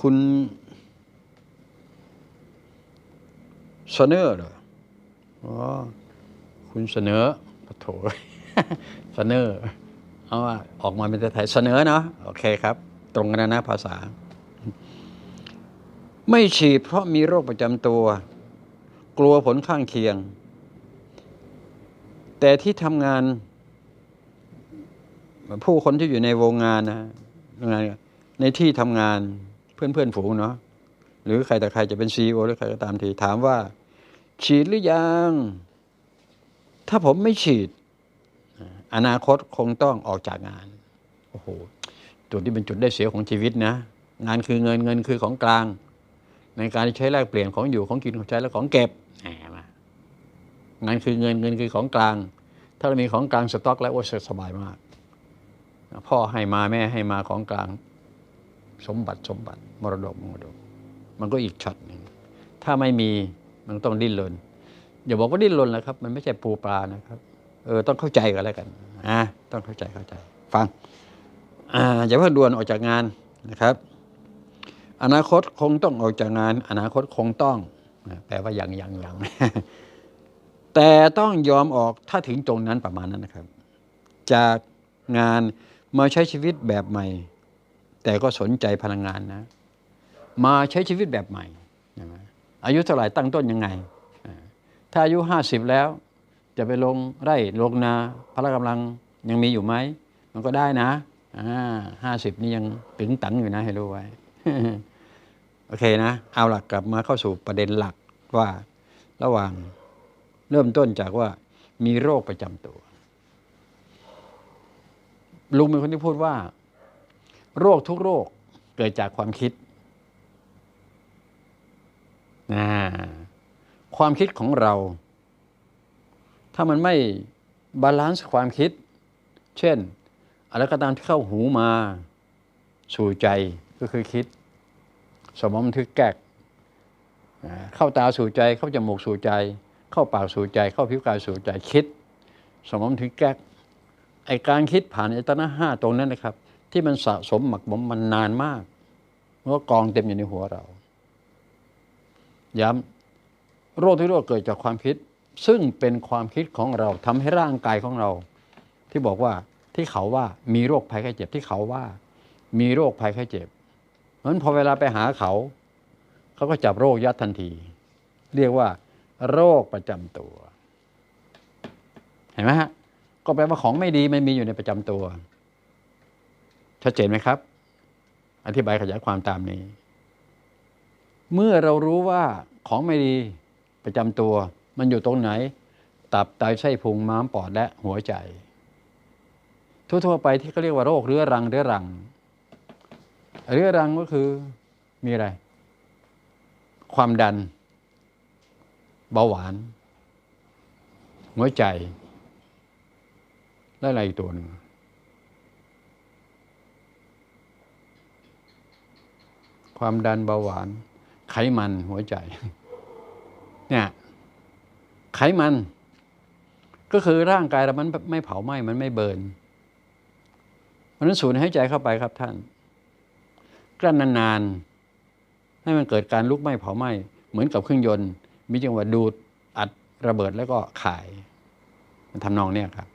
คุณเสนอเหรออ๋อคุณเสนอปะโถเสนอเอาว่าออกมาเป็นไทยเสนอเนาะโอเคครับ ตรงกันนะภาษา ไม่ฉีดเพราะมีโรคประจำตัว กลัวผลข้างเคียง แต่ที่ทำงาน ผู้คนที่อยู่ในวงงานนะฮะงานในที่ทำงาน เพื่อนเพื่อนๆฝูงเนาะหรือใครแต่ใครจะเป็นซีอหรือใครก็ตามทีถามว่า ฉีดหรือยัง ถ้าผมไม่ฉีด อนาคตคงต้องออกจากงานโอ้โหจุดที่เป็นจุดได้เสียของชีวิตนะ งานคือเงินเงินคือของกลาง ในการใช้แลกเปลี่ยนของอยู่ของกินของใช้และของเก็บงานคือเงินเงินคือของกลาง ถ้าเรามีของกลางสต็อก แล้วโอ้สบายมาก พ่อให้มาแม่ให้มาของกลาง สมบัติสมบัติมรดกมรดก มันก็อีกช็อตหนึ่งถ้าไม่มีมันต้องดิ้นรนอย่าบอกว่าดิ้นรนแล้วครับ มันไม่ใช่ปูปลานะครับเออต้องเข้าใจกันแล้วกันอ่าต้องเข้าใจเข้าใจ ฟังอ่าอย่าเพิ่งด่วนออกจากงานนะครับ อนาคตคงต้องออกจากงาน อนาคตคงต้องแปลว่ายังยังยังแต่ต้องยอมออกถ้าถึงตรงนั้นประมาณนั้นนะครับ จากงานมาใช้ชีวิตแบบใหม่ แต่ก็สนใจพลังงานนะ มาใช้ชีวิตแบบใหม่ อายุเท่าไหร่ตั้งต้นยังไง ถ้าอายุห้าสิบแล้ว จะไปลงไร่ลงนาพละกำลังยังมีอยู่ไหม มันก็ได้นะห้าสิบนี่ยังตึงตังอยู่นะให้รู้ไว้ โอเคนะ เอาหลักกลับมาเข้าสู่ประเด็นหลักว่าระหว่างเริ่มต้นจากว่ามีโรคประจำตัว ลุงเป็นคนที่พูดว่า โรคทุกโรคเกิดจากความคิดนะความคิดของเรา ถ้ามันไม่บาลานซ์ความคิด เช่น อะไรก็ตามที่เข้าหูมาสู่ใจก็คือคิด สมองบันทึกแกกเข้าตาสู่ใจ เข้าจมูกสู่ใจ เข้าปากสู่ใจ เข้าผิวกายสู่ใจคิด สมองบันทึกแกกไอการคิดผ่านไอตนะห้าตรงนั้นนะครับ ที่มันสะสมหมักหมมมันนานมากมันก็กองเต็มอยู่ในหัวเรา ย้ำโรคที่โรคเกิดจากความคิด ซึ่งเป็นความคิดของเราทำให้ร่างกายของเรา ที่บอกว่าที่เขาว่ามีโรคภัยไข้เจ็บที่เขาว่า มีโรคภัยไข้เจ็บเพราะฉะนั้นพอเวลาไปหาเขา เขาก็จับโรคยัดทันที เรียกว่า โรคประจำตัว เห็นไหมฮะก็แปลว่าของไม่ดีมันมีอยู่ในประจำตัว ชัดเจนไหมครับ อธิบายขยายความตามนี้ เมื่อเรารู้ว่าของไม่ดีประจำตัว มันอยู่ตรงไหน ตับไตไส้พุงม้ามปอดและหัวใจ ทั่วๆไปที่เขาเรียกว่าโรคเรื้อรังเรื้อรัง เรื้อรังก็คือมีอะไร ความดัน เบาหวาน หัวใจ และอะไรอีกตัวหนึ่ง ความดันเบาหวาน ไขมันหัวใจเนี่ยไขมัน ก็คือร่างกายเรามันไม่เผาไหม้มันไม่เบิร์นเพราะนั้นสูดหายใจเข้าไปครับท่านกลั้นนานๆให้มันเกิดการลุกไหม้เผาไหม้เหมือนกับเครื่องยนต์ มีจังหวะดูดอัดระเบิดแล้วก็ขาย มันทำนองเนี้ยครับ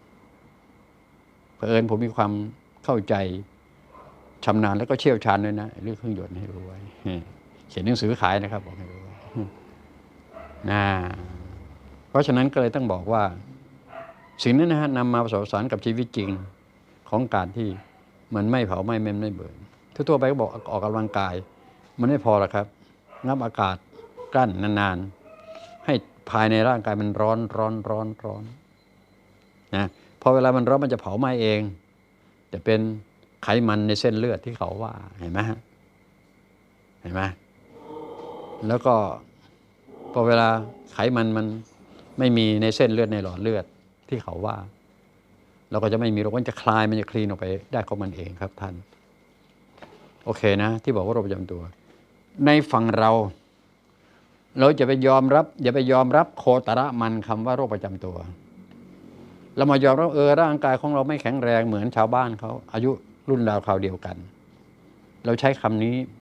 เผอิญผมมีความเข้าใจ ชำนาญแล้วก็เชี่ยวชาญด้วยนะเรื่องเครื่องยนต์ให้รู้ไว้เขียนหนังสือขายนะครับบอกให้รู้ไว้นะเพราะฉะนั้นก็เลยต้องบอกว่า สิ่งนั้นนะฮะนำมาผสมผสานกับชีวิตจริงของการที่มันไม่เผาไหม้มันไม่เบิร์นทั่วไปก็บอกออกกำลังกาย มันไม่พอหรอกครับงับอากาศกลั้นนานๆ ให้ภายในร่างกายมันร้อนร้อนร้อนร้อนนะพอเวลามันร้อนมันจะเผาไหม้เอง จะเป็น ไขมันในเส้นเลือดที่เขาว่าเห็นไหมเห็นไหมแล้วก็พอเวลาไขมันมันไม่มีในเส้นเลือดในหลอดเลือดที่เขาว่า เราก็จะไม่มีโรคมันจะคลายมันจะคลีนออกไปได้ของมันเองครับท่าน โอเคนะ ที่บอกว่าโรคประจำตัว ในฝั่งเรา เราจะไปยอมรับ อย่าไปยอมรับโคตระมันคำว่าโรคประจำตัวเรามายอมรับเออร่างกายของเราไม่แข็งแรงเหมือนชาวบ้านเขาอายุ รุ่นราวคราวเดียวกัน เราใช้คำนี้